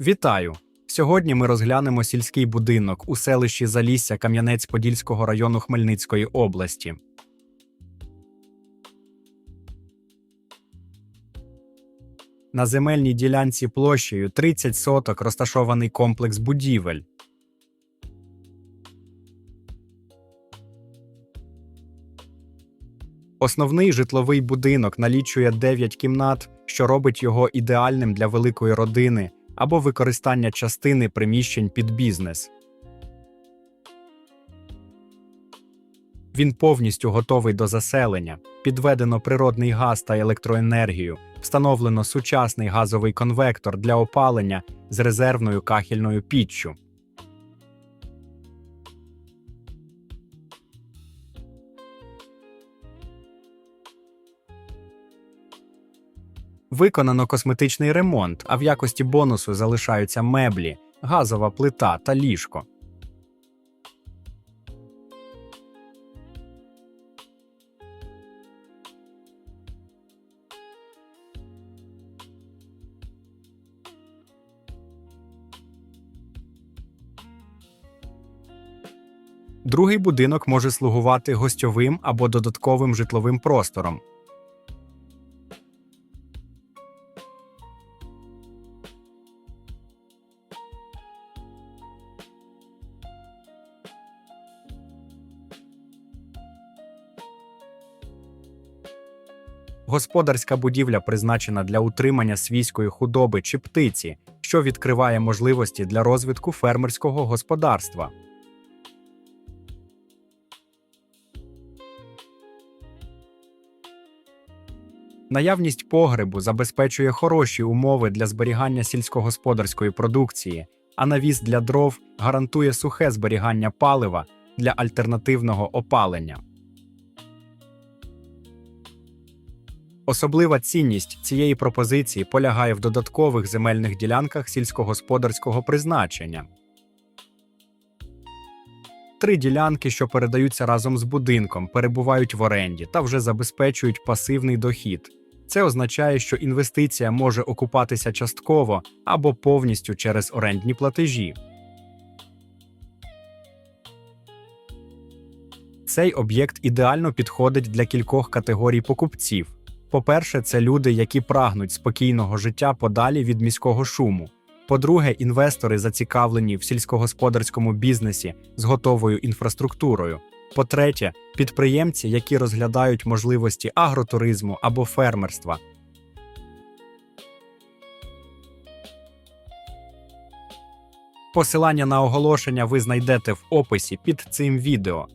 Вітаю! Сьогодні ми розглянемо сільський будинок у селищі Залісся Кам'янець-Подільського району Хмельницької області. На земельній ділянці площею 30 соток розташований комплекс будівель. Основний житловий будинок налічує 9 кімнат, що робить його ідеальним для великої родини або використання частини приміщень під бізнес. Він повністю готовий до заселення, підведено природний газ та електроенергію, встановлено сучасний газовий конвектор для опалення з резервною кахільною піччю. Виконано косметичний ремонт, а в якості бонусу залишаються меблі, газова плита та ліжко. Другий будинок може слугувати гостьовим або додатковим житловим простором. Господарська будівля призначена для утримання свійської худоби чи птиці, що відкриває можливості для розвитку фермерського господарства. Наявність погребу забезпечує хороші умови для зберігання сільськогосподарської продукції, а навіс для дров гарантує сухе зберігання палива для альтернативного опалення. Особлива цінність цієї пропозиції полягає в додаткових земельних ділянках сільськогосподарського призначення. Три ділянки, що передаються разом з будинком, перебувають в оренді та вже забезпечують пасивний дохід. Це означає, що інвестиція може окупатися частково або повністю через орендні платежі. Цей об'єкт ідеально підходить для кількох категорій покупців. По-перше, це люди, які прагнуть спокійного життя подалі від міського шуму. По-друге, інвестори зацікавлені в сільськогосподарському бізнесі з готовою інфраструктурою. По-третє, підприємці, які розглядають можливості агротуризму або фермерства. Посилання на оголошення ви знайдете в описі під цим відео.